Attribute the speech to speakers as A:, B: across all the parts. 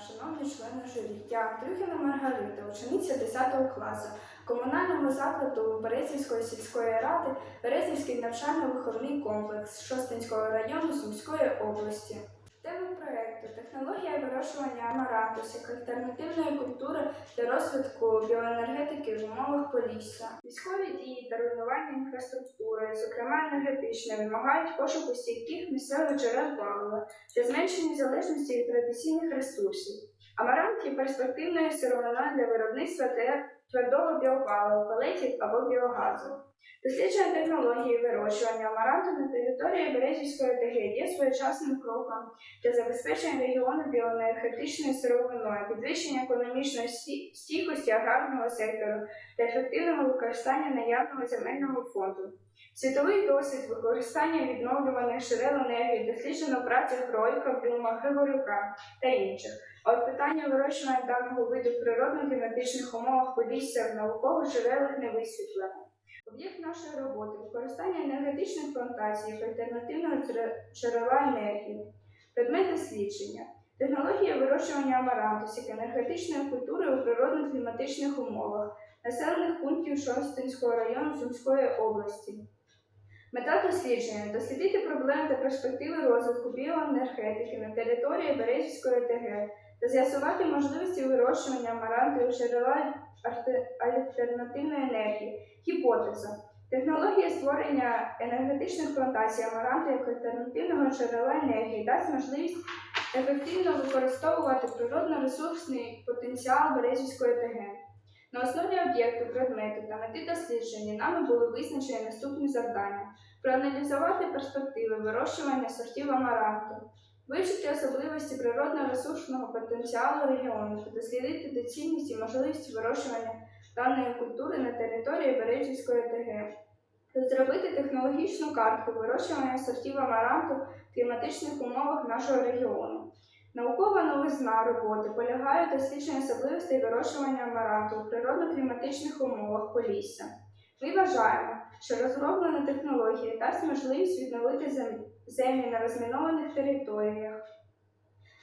A: шановні члени журі. Я Трюхіна Маргарита, учениця 10 класу комунального закладу Березівської сільської ради Березівський навчально-виховний комплекс Шостинського району Сумської області. Тема проекту технологія вирощування амарантусу як альтернативної культури для розвитку біоенергетики в умовах полісся. Військові дії та руйнування інфраструктури, зокрема енергетичної, вимагають пошуку стійких місцевих джерел палива для зменшення залежності від традиційних ресурсів. Амарант є перспективною сировиною для виробництва те- твердого біопалива, пелетів або біогазу. Дослідження технології вирощування амаранту на території Березівської ТГ є своєчасним кроком для забезпечення регіону біоенергетичною сировиною, підвищення економічної стійкості аграрного сектору та ефективного використання наявного земельного фонду. Світовий досвід використання відновлюваних джерел енергії досліджено в працях Гройка, Блюма, Григорюка та інших. А от питання вирощування даного виду в природно-кліматичних умовах Полісся в наукових джерелах не висвітлено. Об'єкт нашої роботи використання енергетичних плантацій як альтернативного джерела енергії, предмет дослідження, технологія вирощування амарантусу як енергетичної культури у природно-кліматичних умовах, населених пунктів Шостинського району Сумської області. Мета дослідження дослідити проблеми та перспективи розвитку біоенергетики на території Березівської ТГ та з'ясувати можливості вирощування амаранту як джерела альтернативної енергії. Гіпотеза. Технологія створення енергетичних плантацій амаранту як альтернативного джерела енергії дасть можливість ефективно використовувати природно-ресурсний потенціал Березівської ТГ. На основі об'єкту, предмету та мети дослідження нами були визначені наступні завдання: проаналізувати перспективи вирощування сортів амаранту, вивчити особливості природно-ресурсного потенціалу регіону та дослідити доцільність і можливість вирощування даної культури на території Березівської ТГ, розробити технологічну картку вирощування сортів амаранту в кліматичних умовах нашого регіону. Наукова новизна роботи полягає в дослідженні особливостей вирощування амаранту у природно-кліматичних умовах Полісся. Ми вважаємо, що розроблена технологія дасть можливість відновити землі на розмінованих територіях,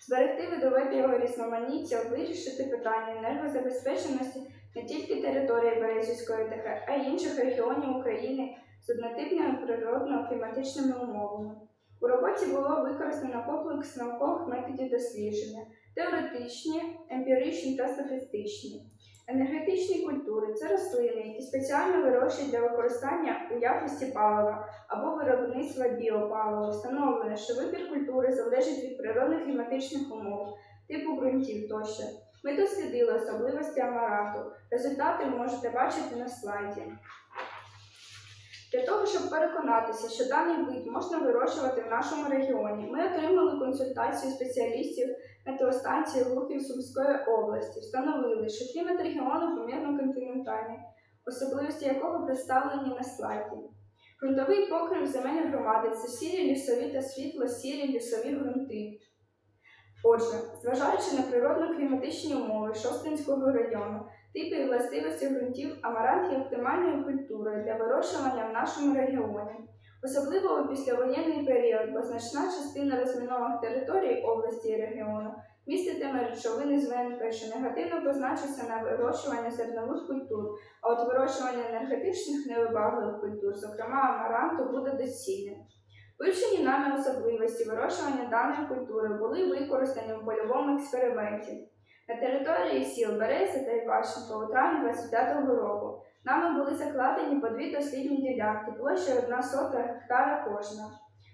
A: зберегти видове біорізноманіття, вирішити питання енергозабезпеченості не тільки території Березівської ТГ, а й інших регіонів України з однотипними природно-кліматичними умовами. У роботі було використано комплекс наукових методів дослідження, теоретичні, емпіричні та статистичні. Енергетичні культури це рослини, які спеціально вирощують для використання у якості палива або виробництва біопалива. Встановлено, що вибір культури залежить від природних кліматичних умов, типу ґрунтів тощо. Ми дослідили особливості амарату. Результати можете бачити на слайді. Для того, щоб переконатися, що даний вид можна вирощувати в нашому регіоні, ми отримали консультацію спеціалістів метеостанції Глухів Сумської області, встановили, що клімат регіону помірно континентальний, особливості якого представлені на слайді. Ґрунтовий покрив земель громади це сірі лісові та світло-сірі лісові ґрунти. Отже, зважаючи на природно-кліматичні умови Шостинського району, типи і властивості ґрунтів амарант є оптимальною культурою для вирощування в нашому регіоні. Особливо у післявоєнний період, бо значна частина розмінованих територій області і регіону міститиме речовини з що негативно позначиться на вирощування зернових культур, а от вирощування енергетичних невибагливих культур, зокрема амаранту, буде доцільним. Вивчені нами особливості вирощування даної культури були використані у польовому експерименті. На території сіл Берези та Іващенко у травні 25-го року нами були закладені по дві дослідні ділянки, площею 1 сота гектара кожна.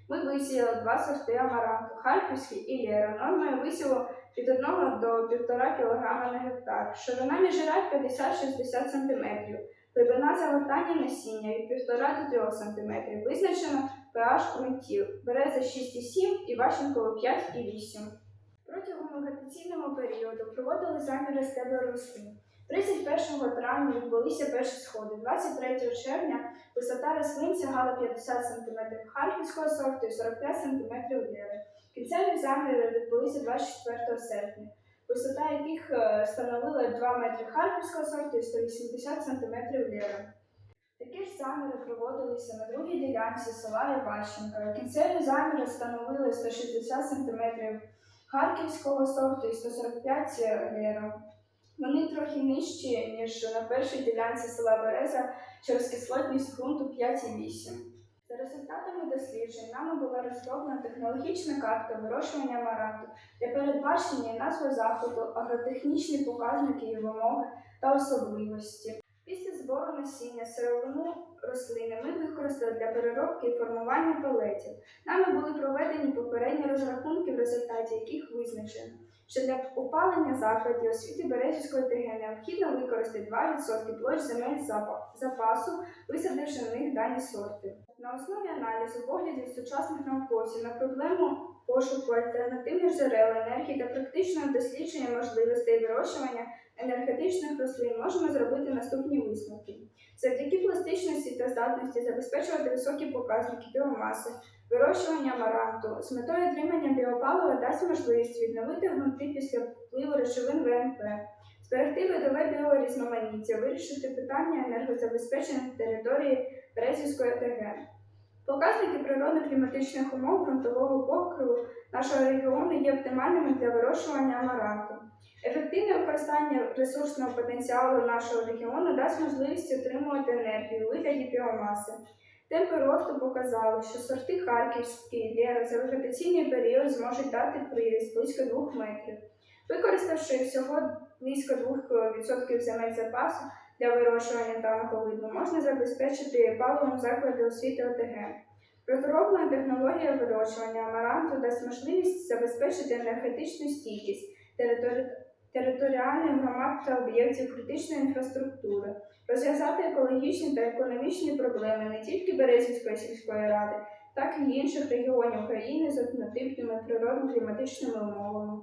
A: Ми висіяли два сорти амаранту Харківський і Лєра, нормою висіло від 1 до 1,5 кг на гектар. Ширина міжрядь 50-60 см, глибина загортання насіння від 1,5 до 3 см. Визначено pH ґрунтів береза 6,7 і Ващенково 5,8. Протягом вегетаційного періоду проводили заміри стебла рослин. 31 травня відбулися перші сходи. 23 червня висота рослин сягала 50 см харківського сорту і 45 см лєри. Кінцеві заміри відбулися 24 серпня, висота яких е, становила 2 метри харківського сорту і 180 см лєри. Такі ж заміри проводилися на другій ділянці села Іващенка. Кінцеві заміри становили 160 см харківського сорту і 145 лєро. Вони трохи нижчі, ніж на першій ділянці села Береза через кислотність ґрунту 5,8. За результатами досліджень нами була розроблена технологічна карта вирощування амаранту, де передбачені назва заходу, агротехнічні показники і вимоги та особливості. Після збору насіння сировину рослини ми використали для переробки і формування пелетів. Нами були проведені попередні розрахунки, в результаті яких визначено, що для опалення закладів освіти Березівської ТГ необхідно використати 2% площ земель запасу, висадивши на них дані сорти. На основі аналізу поглядів сучасних науковців на проблему пошуку альтернативних джерел енергії та практичного дослідження можливостей вирощування енергетичних рослин можемо зробити наступні висновки. Завдяки пластичності та здатності забезпечувати високі показники біомаси, вирощування амаранту з метою отримання біопалива дасть можливість відновити ґрунти після впливу речовин ВНП, зберегти видове біорізноманіття, вирішити питання енергозабезпечення території Березівської ТГ. Показники природно-кліматичних умов ґрунтового покриву нашого регіону є оптимальними для вирощування амаранту. Ефективне використання ресурсного потенціалу нашого регіону дасть можливість отримувати енергію вигляді біомаси. Темпи росту показали, що сорти Харківський Лєра за вегетаційний період зможуть дати приріст близько 2 метрів. Використавши всього близько 2% земель запасу для вирощування даного виду, можна забезпечити паливом заклади освіти ОТГ. Розроблена технологія вирощування амаранту дасть можливість забезпечити енергетичну стійкість територі... територіальних громад та об'єктів критичної інфраструктури, розв'язати екологічні та економічні проблеми не тільки Березівської сільської ради, так і інших регіонів України з однотипними природно-кліматичними умовами.